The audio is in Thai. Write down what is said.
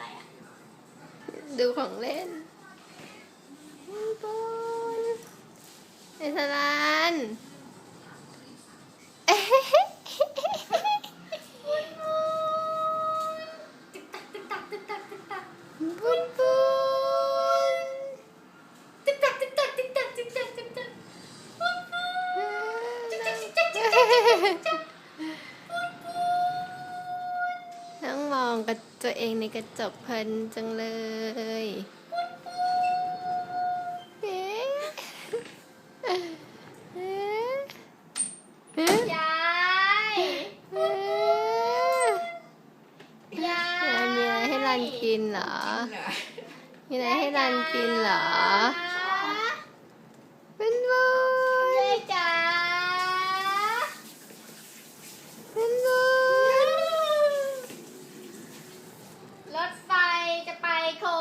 อะไรอะ ดูของเล่นปุ้นปุ้นไอสลันตึกตักตึกตักตึกตักตึกตักปุ้นปุ้นตึกตักตึกตักตึกตัก องมองกับตัวเองในกระจกเพลินจังเลยเอ๊ะเอ๊ะเอ๊ะยายเอ๊ะยามีอะไรให้รันกินเหรอ มีอะไรให้รันกินเหรอ Michael.